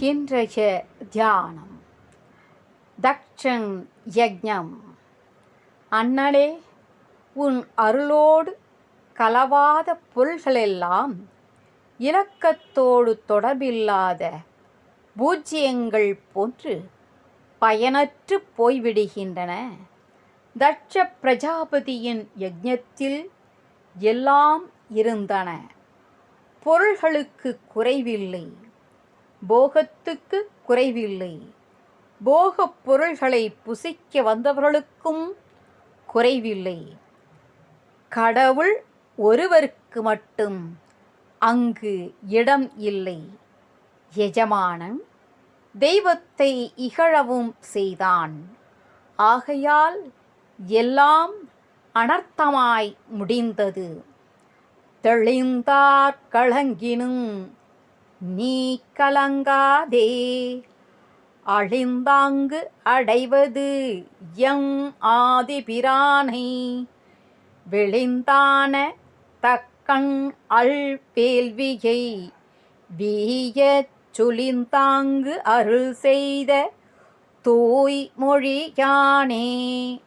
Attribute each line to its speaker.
Speaker 1: இன்றைய தியானம். தக்ஷன் யஜ்ஞம். அண்ணலே உன் அருளோடு கலவாத பொருள்களெல்லாம் இலக்கத்தோடு தொடர்பில்லாத பூஜ்ஜியங்கள் போன்று பயனற்று போய்விடுகின்றன. தட்ச பிரஜாபதியின் யஜ்ஞத்தில் எல்லாம் இருந்தன. பொருள்களுக்கு குறைவில்லை. போகத்துக்கு குறைவில்லை. போகப் பொருள்களை புசிக்க வந்தவர்களுக்கும் குறைவில்லை. கடவுள் ஒருவருக்கு மட்டும் அங்கு இடம் இல்லை. எஜமானன் தெய்வத்தை இகழவும் செய்தான். ஆகையால் எல்லாம் அனர்த்தமாய் முடிந்தது. தெளிந்தார் களங்கினும் நீ கலங்காதே. அழிந்தாங்கு அடைவது எம் ஆதிபிரானை. வெளிந்தான தக்கண் அள் வேள்வியை வீயச் சுழிந்தாங்கு அருள் செய்த தூய் மொழியானே